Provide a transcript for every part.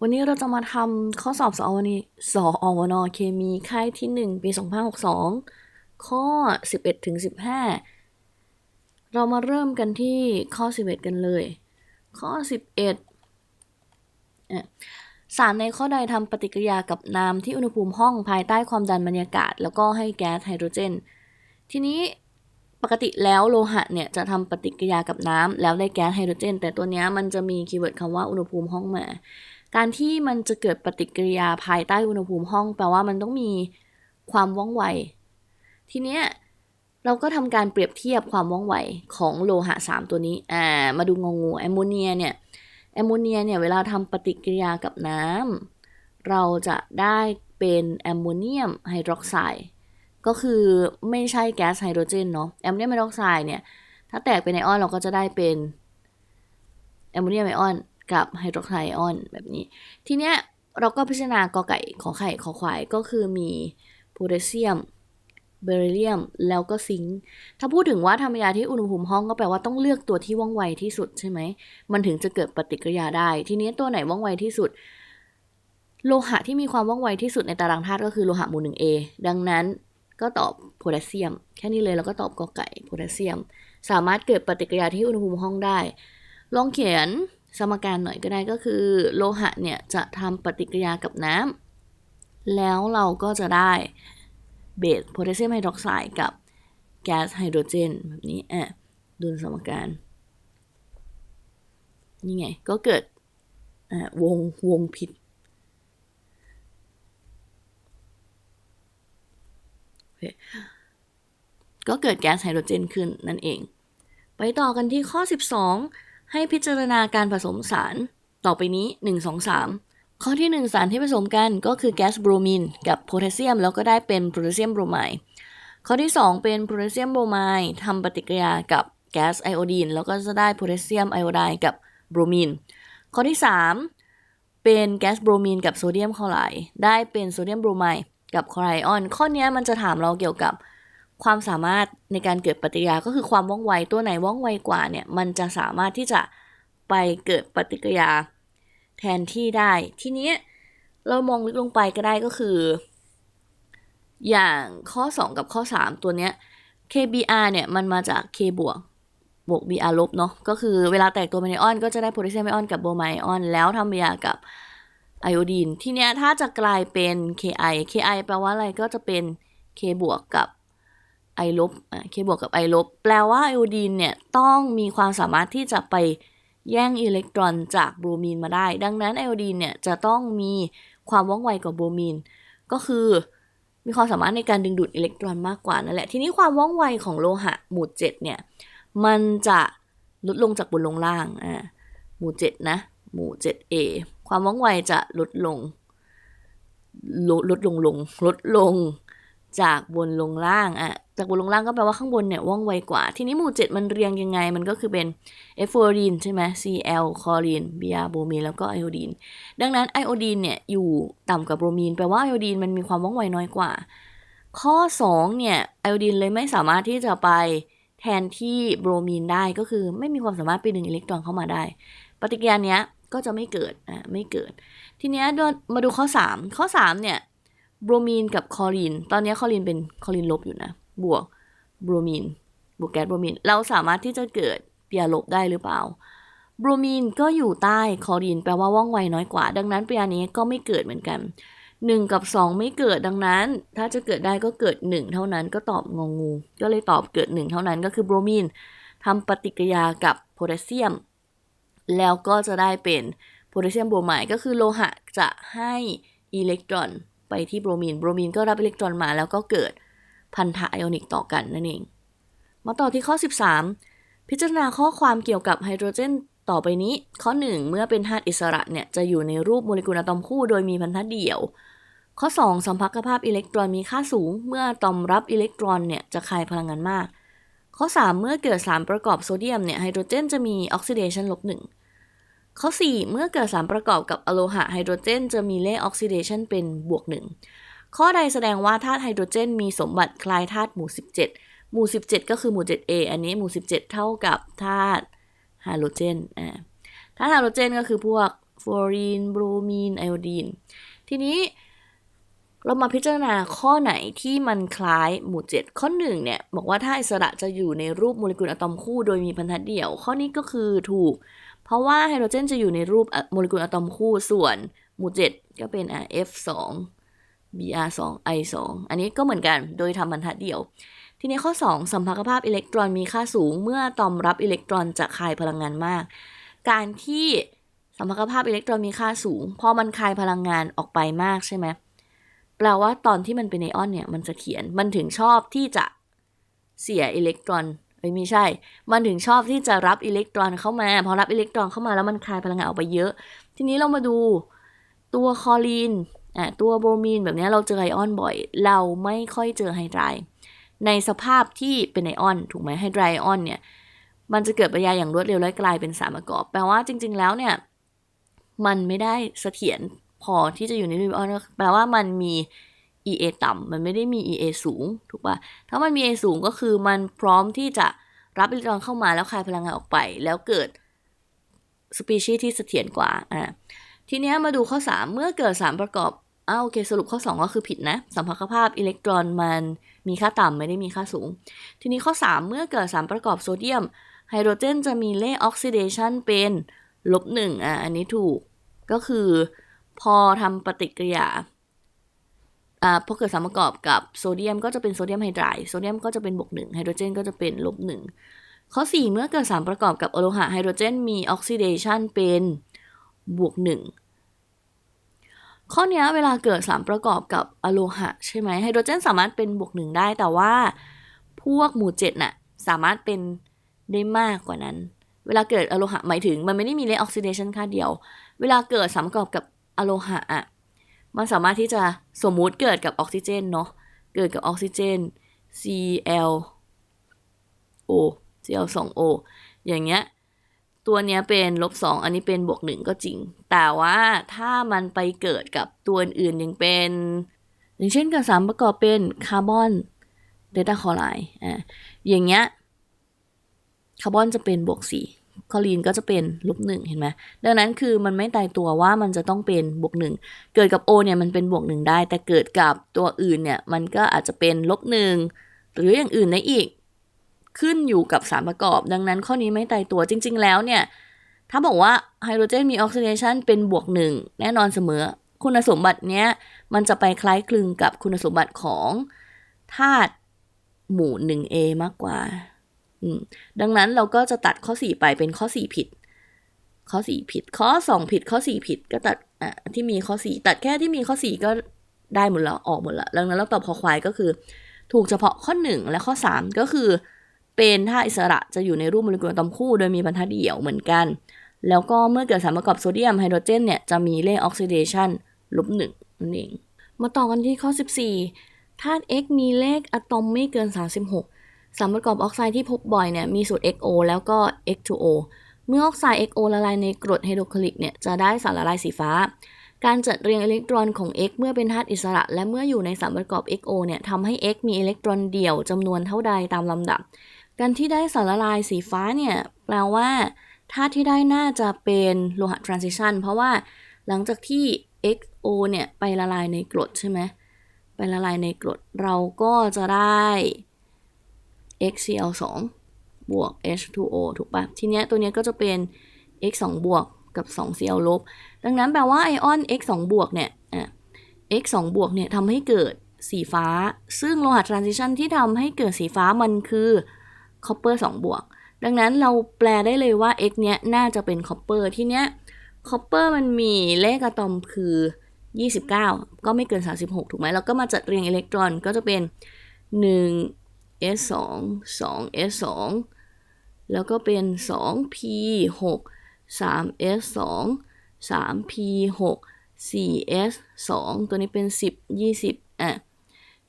วันนี้เราจะมาทำข้อสอบสอวนสอวนเคมีค่ายที่ 1 ปี 2562 ข้อ 11ถึง15 เรามาเริ่มกันที่ข้อ 11 กันเลย ข้อ 11อะสารในข้อใดทำปฏิกิริยากับน้ำที่อุณหภูมิห้องภายใต้ความดันบรรยากาศ แล้วก็ให้แก๊สไฮโดรเจน ทีนี้ปกติแล้วโลหะเนี่ยจะทำปฏิกิริยากับน้ำแล้วได้แก๊สไฮโดรเจน แต่ตัวเนี้ยมันจะมีคีย์เวิร์ดคำว่าอุณหภูมิห้องมา การที่มันจะเกิดปฏิกิริยาภายใต้อุณหภูมิห้องแปลว่ามันต้องมีความว่องไว ทีเนี้ยเราก็ทำการเปรียบเทียบความว่องไวของโลหะ 3 ตัวนี้ อ่า มาดูงงูแอมโมเนียเนี่ยแอมโมเนียเนี่ยเวลาทำปฏิกิริยากับน้ำเราจะได้เป็นแอมโมเนียมไฮดรอกไซด์ก็คือไม่ใช่แก๊สไฮโดรเจนเนาะแอมโมเนียมไฮดรอกไซด์เนี่ย ถ้าแตกเป็นไอออนเราก็จะได้เป็นแอมโมเนียมไอออน กับไฮโดรไซออนแบบนี้ ทีเนี้ยเราก็พิจารณากอไก่ขอไข่ขอควายก็คือมีโพแทสเซียมเบริเลียมแล้วก็ซิงค์ถ้าพูดถึงว่าทำยาที่อุณหภูมิห้องก็แปลว่าต้องเลือกตัวที่ว่องไวที่สุดใช่ไหม มันถึงจะเกิดปฏิกิริยาได้ ทีนี้ตัวไหนว่องไวที่สุด โลหะที่มีความว่องไวที่สุดในตารางธาตุก็คือโลหะหมู่ 1A ดังนั้นก็ตอบโพแทสเซียม แค่นี้เลยเราก็ตอบกอไก่โพแทสเซียม สามารถเกิดปฏิกิริยาที่อุณหภูมิห้องได้ ลองเขียน สมการหน่อยก็ได้ก็คือ โลหะเนี่ยจะทำปฏิกิริยากับน้ำแล้วเราก็จะได้เบสโพแทสเซียมไฮดรอกไซด์กับแก๊สไฮโดรเจนแบบนี้อะดูสมการ นี่ไง ก็เกิดอ่าวง วงผิด ก็เกิดแก๊สไฮโดรเจนขึ้นนั่นเอง ไปต่อกันที่ข้อ 12 ให้พิจารณาการผสมสาร ต่อไปนี้ 1 2 3 ข้อที่ 1 สารที่ผสมกันก็คือแก๊สบรมีนกับโพแทสเซียม แล้วก็ได้เป็นโพแทสเซียมโบรไมด์ข้อที่ 2 เป็นโพแทสเซียมโบรไมด์ทำปฏิกิริยากับแก๊สไอโอดีนแล้วก็จะได้โพแทสเซียมไอโอไดน์กับบรมีนข้อที่ 3 เป็นแก๊สบรมีนกับโซเดียมคลอไรด์ได้เป็นโซเดียมบรไมด์กับคลอไรออน ข้อนี้มันจะถามเราเกี่ยวกับ ความสามารถในการเกิดปฏิกิริยาก็คือความว่องไวตัวไหนว่องไวกว่าเนี่ยมันจะสามารถที่จะไปเกิดปฏิกิริยาแทนที่ได้ ทีนี้เรามองลึกลงไปก็ได้ก็คือ อย่างข้อ 2 กับข้อ 3 ตัวเนี้ย KBr เนี่ยมันมาจาก K บวกบวก Br ลบเนาะก็คือเวลาแตกตัวเป็นไอออน ก็จะได้โพแทสเซียมไอออนกับโบรไมไอออน แล้วทำปฏิกิริยากับไอโอดีน ทีเนี้ยถ้าจะกลายเป็น Ki Ki แปลว่าอะไรก็จะเป็น K บวกกับ ไอลบเคบวกกับไอลบแปลว่าไอโอดีนเนี่ยต้องมีความสามารถที่จะไปแย่งอิเล็กตรอนจากโบรมีนมาได้ ดังนั้นไอโอดีนเนี่ยจะต้องมีความว่องไวกว่าโบรมีน ก็คือมีความสามารถในการดึงดูดอิเล็กตรอนมากกว่านั่นแหละ ทีนี้ความว่องไวของโลหะหมู่เจ็ดเนี่ย มันจะลดลงจากบนลงล่าง อ่า หมู่เจ็ดนะ หมู่เจ็ด A ความว่องไวจะลดลง ลดลดลงลง ลดลงจากบนลงล่าง อะ จากบนลงล่างก็แปลว่าข้างบนเนี่ยว่องไวกว่า ทีนี้หมู่ 7 มันเรียงยังไง มันก็คือเป็นเอฟโฟรีนใช่ไหม Cl คลอรีนเบียโบรมีนแล้วก็ไอโอดีน ดังนั้นไอโอดีนเนี่ยอยู่ต่ำกว่าโบรมีน แปลว่าไอโอดีนมันมีความว่องไวน้อยกว่า ข้อ 2 เนี่ยไอโอดีนเลยไม่สามารถที่จะไปแทนที่โบรมีนได้ก็คือไม่มีความสามารถไปดึงอิเล็กตรอนเข้ามาได้ ปฏิกิริยาเนี้ยก็จะไม่เกิดอะไม่เกิด ทีเนี้ยมาดูข้อ 3 ข้อ 3 เนี่ยโบรมีนกับคอรีน ตอนนี้คอรีนเป็นคอรีนลบอยู่นะ บวกบรมีนบวกแก๊สบรมีนเราสามารถที่จะเกิดเปียลบได้หรือเปล่าบรมีนก็อยู่ใต้คอรีนแปลว่าว่องไวน้อยกว่า ดังนั้นเปียนี้ก็ไม่เกิดเหมือนกัน 1 กับ 2 ไม่เกิดดังนั้น ถ้าจะเกิดได้ก็เกิด 1 เท่านั้นก็ตอบงงงู ก็เลยตอบเกิด 1 เท่านั้นก็คือบรมีนทำปฏิกิริยากับโพแทสเซียม แล้วก็จะได้เป็นโพแทสเซียมโบรไมด์ก็คือโลหะจะให้อิเล็กตรอนไปที่โบรมีนโบรมีนก็รับอิเล็กตรอนมาแล้วก็เกิด พันธะไอออนิกต่อกันนั่นเอง มาต่อที่ข้อ 13 พิจารณาข้อความเกี่ยวกับไฮโดรเจนต่อไปนี้ ข้อ 1 เมื่อเป็นธาตุอิสระเนี่ยจะอยู่ในรูปโมเลกุลอะตอมคู่โดยมีพันธะเดี่ยว ข้อ 2 สัมพัทธภาพอิเล็กตรอนมีค่าสูง เมื่ออะตอมรับอิเล็กตรอนเนี่ยจะคายพลังงานมาก ข้อ 3 เมื่อเกิดสารประกอบโซเดียมเนี่ยไฮโดรเจนจะมีออกซิเดชันลบหนึ่งข้อ 4 เมื่อเกิดสารประกอบกับอะโลหะไฮโดรเจน จะมีเลขออกซิเดชันเป็นบวกหนึ่ง ข้อใดแสดงว่าธาตุไฮโดรเจนมีสมบัติคล้ายธาตุหมู่ 17 หมู่ 17 ก็คือหมู่ 7A อันนี้หมู่ 17 เท่ากับธาตุไฮโดรเจนอ่าธาตุไฮโดรเจนก็คือพวกฟลูออรีนบรูมีนไอโอดีน ทีนี้เรามาพิจารณาข้อไหนที่มันคล้ายหมู่เจ็ดข้อหนึ่งเนี่ยบอกว่าถ้าอิสระจะอยู่ในรูปโมเลกุลอะตอมคู่โดยมีบรรทัดเดี่ยว ข้อนี้ก็คือถูก เพราะว่าไฮโดรเจนจะอยู่ในรูปโมเลกุลอะตอมคู่ส่วนหมู่เจ็ดก็เป็น F2 Br2 I2 อันนี้ก็เหมือนกันโดยทำบรรทัดเดียว ทีนี้ข้อ 2 สัมพัทธภาพอิเล็กตรอนมีค่าสูง เมื่อตอมรับอิเล็กตรอนจากคายพลังงานมาก การที่สัมพัทธภาพอิเล็กตรอนมีค่าสูง พอมันคายพลังงานออกไปมากใช่ไหมแปลว่าตอนที่มันเป็นไอออนเนี่ยมันจะเขียนมันถึงชอบที่จะเสียอิเล็กตรอนไม่ใช่ มันถึงชอบที่จะรับอิเล็กตรอนเข้ามา พอรับอิเล็กตรอนเข้ามาแล้วมันคายพลังงานออกไปเยอะ ทีนี้เรามาดูตัวคอลีน อะตัวโบรมีนแบบนี้เราเจอไอออนบ่อย เราไม่ค่อยเจอไฮไดรในสภาพที่เป็นไอออนถูกไหมไฮไดรไอออนเนี่ยมันจะเกิดปฏิกิริยาอย่างรวดเร็วและกลายเป็นสารประกอบ แปลว่าจริง ๆ แล้วเนี่ยมันไม่ได้เสถียรพอที่จะอยู่ในรูปไอออนแปลว่ามันมี EA ต่ำมันไม่ได้มี EA สูงถูกป่ะถ้ามันมี EA สูงก็คือมันพร้อมที่จะรับอิเล็กตรอนเข้ามาแล้วคายพลังงานออกไป แล้วเกิดสปีชีส์ที่เสถียรกว่าอ่าทีนี้มาดูข้อ 3 เมื่อเกิดสารประกอบ อ้าโอเค สรุปข้อ 2 ก็คือผิดนะ สัมพัทธภาพอิเล็กตรอนมันมีค่าต่ำไม่ได้มีค่าสูง ทีนี้ข้อ 3 เมื่อเกิดสารประกอบโซเดียม ไฮโดรเจนจะมีเลขออกซิเดชันเป็นลบหนึ่งอะอันนี้ถูกก็คือพอทำปฏิกิริยาอ่าพอเกิดสารประกอบกับโซเดียมก็จะเป็นโซเดียมไฮไดรด์โซเดียมก็จะเป็นบวกหนึ่งไฮโดรเจนก็จะเป็นลบหนึ่งข้อ 4 เมื่อเกิดสารประกอบกับอะโลหะไฮโดรเจนมีออกซิเดชันเป็นบวกหนึ่ง ข้อนี้เวลาเกิดสารประกอบกับอะโลหะใช่ไหมไฮโดรเจนสามารถเป็นบวกหนึ่งได้แต่ว่าพวกหมู่เจ็ดน่ะสามารถเป็นได้มากกว่านั้น เวลาเกิดอะโลหะหมายถึง มันไม่ได้มีเลขออกซิเดชันค่าเดียว เวลาเกิดสารประกอบกับอะโลหะอะมันสามารถที่จะสมมุติเกิดกับออกซิเจนเนาะเกิดกับออกซิเจน Cl O Cl 2 O อย่างเงี้ย ตัวเนี้ยเป็นลบสองอันนี้เป็นบวกหนึ่งก็จริง แต่ว่าถ้ามันไปเกิดกับตัวอื่นยังเป็น อย่างเช่นกับสารประกอบเป็นคาร์บอนเดต้าคลอไรด์อ่อย่างเงี้ยคาร์บอนจะเป็นบวกสี่คลอรีนก็จะเป็นลบหนึ่งเห็นไหมดังนั้นคือมันไม่ตายตัวว่ามันจะต้องเป็นบวกหนึ่งเกิดกับ O เนี่ยมันเป็นบวกหนึ่งได้ แต่เกิดกับตัวอื่นเนี่ยมันก็อาจจะเป็นลบหนึ่งหรืออย่างอื่นได้อีก ขึ้นอยู่กับสารประกอบ ดังนั้นข้อนี้ไม่ตายตัวจริง ๆ แล้วเนี่ย ถ้าบอกว่าไฮโดรเจนมีออกซิเดชันเป็นบวกหนึ่งแน่นอนเสมอ คุณสมบัติเนี้ยมันจะไปคล้ายคลึงกับคุณสมบัติของธาตุหมู่ 1A มากกว่า ดังนั้นเราก็จะตัดข้อ 4 ไปเป็นข้อ 4 ผิด ข้อ 4 ผิด ข้อ 2 ผิด ข้อ 4 ผิด ก็ตัดที่มีข้อ 4 ตัดแค่ที่มีข้อ 4 ก็ได้หมดแล้วออกหมดแล้ว ดังนั้นเราตอบคอควายก็คือ ถูกเฉพาะข้อ 1 และข้อ 3 ก็คือ เป็นธาตุอิสระจะอยู่ในรูปโมเลกุลอะตอมคู่ โดยมีบรรทัดเดี่ยวเหมือนกัน แล้วก็เมื่อเกิดสารประกอบโซเดียมไฮโดรเจนเนี่ยจะมีเลขออกซิเดชันลบหนึ่งนั่นเอง มาต่อกันที่ข้อ 14ธาตุ X มีเลขอะตอมไม่เกิน 36 สารประกอบออกไซด์ที่พบบ่อยเนี่ยมีสูตร XO แล้วก็ X2O เมื่อออกไซด์ XO ละลายในกรดไฮโดรคลอริกเนี่ยจะได้สารละลายสีฟ้า การจัดเรียงอิเล็กตรอนของ X เมื่อเป็นธาตุอิสระ และเมื่ออยู่ในสารประกอบ XO เนี่ยทำให้ X มีอิเล็กตรอนเดี่ยวจำนวนเท่าใดตามลำดับ การที่ได้สารละลายสีฟ้าเนี่ยแปลว่าธาตุที่ได้น่าจะเป็นโลหะ transition เพราะว่าหลังจากที่ XO เนี่ยไปละลายในกรดใช่ไหมไปละลายในกรดเราก็จะได้ XCl2 บวก H2O ถูกปะทีเนี้ยตัวเนี้ยก็จะเป็น X2 บวกกับ 2Cl ลบ ดังนั้นแปลว่าไอออน X2 บวกเนี่ยอะ X2 บวกเนี่ยทำให้เกิดสีฟ้า ซึ่งโลหะ transition ที่ทำให้เกิดสีฟ้ามันคือ copper 2 บวก ดังนั้นเราแปลได้เลยว่า X เนี้ยน่าจะเป็น copper ที่เนี้ย copper มันมีเลขอะตอมคือ 29 ก็ไม่เกิน 36 ถูกไหมเราก็มาจัดเรียงอิเล็กตรอนก็จะเป็น 1 s 2 2 s 2แล้วก็เป็น 2 p 6 3 s 2 3 p 6 4 s 2 ตัวนี้เป็น 10 20อะ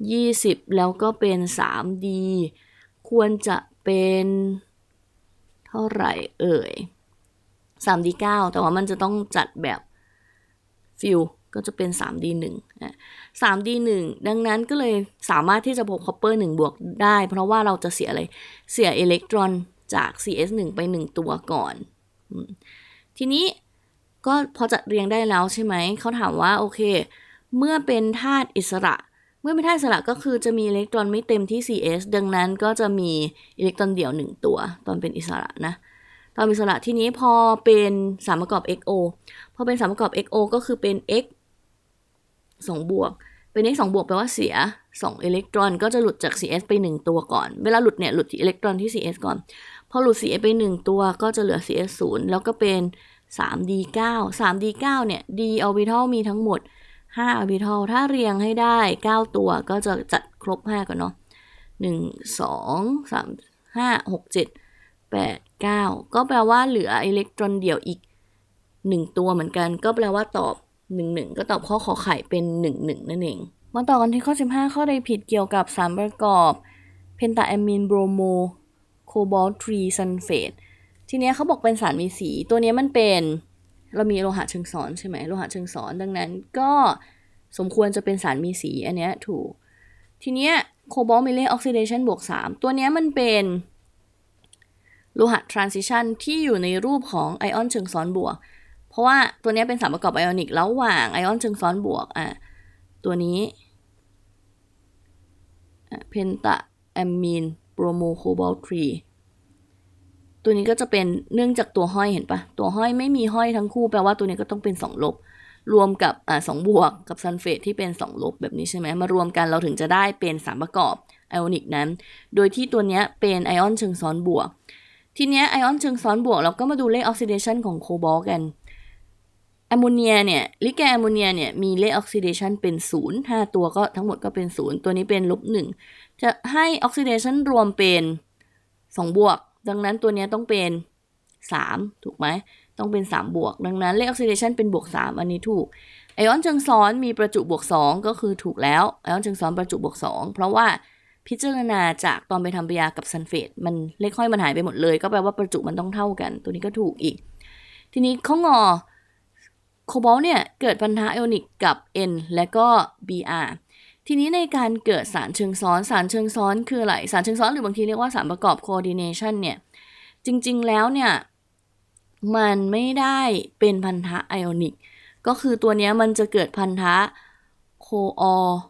20 แล้วก็เป็น 3d ควรจะ เป็น เท่าไหร่เอ่ย 3d 9แต่ว่ามันจะต้องจัดแบบฟิลก็จะเป็น 3d 1อะ 3d 1ดังนั้นก็เลยสามารถที่จะพบคอปเปอร์1บวกได้ เพราะว่าเราจะเสียอะไร เสียอิเล็กตรอนจาก cs 1ไป 1 ตัวก่อน ทีนี้ก็พอจะเรียงได้แล้วใช่ไหม เขาถามว่า โอเค เมื่อเป็นธาตุอิสระ เมื่อเป็นธาสระก็คือจะมีอิเล็กตรอนไม่เต็มที่ Cs ดังนั้นก็จะมีอิเล็กตรอนเดี่ยวหนึ่งตัว ตอนเป็นอิสระนะตอนเป็นอิสระที่นี้พอเป็นสามประกอบ XO พอเป็นสามประกอบ XO ก็คือเป็น X 2 บวก เป็น X 2 บวกแปลว่าเสีย 2 อิเล็กตรอนก็จะหลุดจาก CS ไป 1 ตัวก่อน เวลาหลุดเนี่ยหลุดที่อิเล็กตรอนที่ CS ก่อน พอหลุด CS ไป 1 ตัวก็จะเหลือ CS 0แล้วก็เป็น 3D9 3D9 เนี่ย D orbital มีทั้งหมด 5 orbital ถ้าเรียงให้ได้ 9 ตัวก็จะจัดครบ 5 ก่อนเนาะ1 2 3 5 6 7 8 9 ก็แปลว่าเหลืออิเล็กตรอนเดี่ยวอีก 1 ตัวเหมือนกัน ก็แปลว่าตอบ 1 1 ก็ตอบข้อขอไข่เป็น 1 1 นั่นเอง มาต่อกันที่ข้อ 15 ข้อใดผิดเกี่ยวกับสารประกอบเพนตาแอมีนโบรโมโคบอลทรีซันเฟตทีเนี้ยเขาบอกเป็นสารมีสี ตัวเนี้ยมันเป็น เรามีโลหะเชิงซ้อนใช่ไหมโลหะเชิงซ้อนดังนั้นก็สมควรจะเป็นสารมีสีอันเนี้ยถูก ทีเนี้ยโคบอลมิเลออกซิเดชันบวก 3 ตัวเนี้ยมันเป็นโลหะทรานซิชันที่อยู่ในรูปของไอออนเชิงซ้อนบวก เพราะว่าตัวเนี้ยเป็นสารประกอบไอออนิกระหว่างไอออนเชิงซ้อนบวกอะตัวนี้เพนตาแอมมีนโปรโมโคบอลทรี ตัวนี้ก็จะเป็นเนื่องจากตัวห้อยเห็นปะตัวห้อยไม่มีห้อยทั้งคู่แปลว่าตัวนี้ก็ต้องเป็น2ลบ รวมกับอ่าสองบวกกับซัลเฟตที่เป็น 2 ลบแบบนี้ใช่ไหมมารวมกันเราถึงจะได้เป็นสารประกอบไอออนิกนั้น โดยที่ตัวนี้เป็นไอออนเชิงซ้อนบวก ทีเนี้ยไอออนเชิงซ้อนบวกเราก็มาดูเลขออกซิเดชันของโคบอลกันแอมโมเนียเนี่ยลิแกนแอมโมเนียเนี่ยมีเลขออกซิเดชันเป็น0 5ตัวก็ทั้งหมดก็เป็น 0 ตัวนี้เป็นลบ1จะให้ออกซิเดชันรวมเป็น 2 บวก ดังนั้นตัวนี้ต้องเป็น 3 ถูกไหม ต้องเป็น 3 บวก ดังนั้นเลขออกซิเดชันเป็นบวก 3 อันนี้ถูก ไอออนเชิงซ้อนมีประจุบวก 2 ก็คือถูกแล้ว ไอออนเชิงซ้อนประจุบวก 2 เพราะว่าพิจารณาจากตอนไปทำปฏิกิริยากับซัลเฟตมันเลขห้อยมันหายไปหมดเลย ก็แปลว่าประจุมันต้องเท่ากัน ตัวนี้ก็ถูกอีก ทีนี้ข้องอโคบอลเนี่ย เกิดพันธะไอออนิกกับ N และก็ Br ทีนี้ในการเกิดสารเชิงซ้อนสารเชิงซ้อนคืออะไรสารเชิงซ้อนหรือบางทีเรียกว่าสารประกอบ coordination เนี่ยจริงๆแล้วเนี่ยมันไม่ได้เป็นพันธะไอออนิกก็คือตัวเนี้ยมันจะเกิดพันธะ coordinate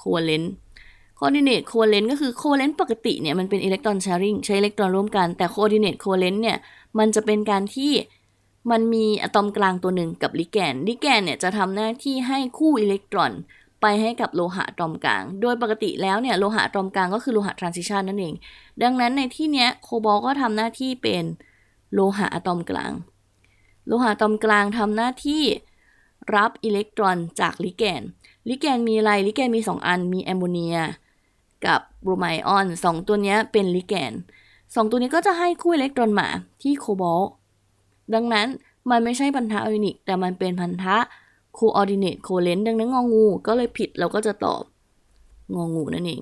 covalent coordinate covalent ก็คือ covalent ปกติเนี่ยมันเป็นอิเล็กตรอน sharing ใช้อิเล็กตรอนร่วมกันแต่ coordinate covalent เนี่ยมันจะเป็นการที่ มันมีอะตอมกลางตัวหนึ่งกับลิแกน ลิแกนเนี่ยจะทำหน้าที่ให้คู่อิเล็กตรอน ไปให้กับโลหะอะตอมกลาง โดยปกติแล้วเนี่ยโลหะอะตอมกลางก็คือโลหะ transition นั่นเอง ดังนั้นในที่เนี้ยโคบอลก็ทำหน้าที่เป็นโลหะอะตอมกลาง โลหะอะตอมกลางทำหน้าที่รับอิเล็กตรอนจากลิแกน ลิแกนมีอะไร ลิแกนมี 2 อัน มีแอมโมเนีย กับโบรไมออนสองตัวเนี้ยเป็นลิแกนสองตัวนี้ก็จะให้คู่อิเล็กตรอนมาที่โคบอล ดังนั้นมันไม่ใช่พันธะไอออนิกแต่มันเป็นพันธะ coordinate covalent ดังนั้นงองูก็เลยผิดเราก็จะตอบงองูนั่นเอง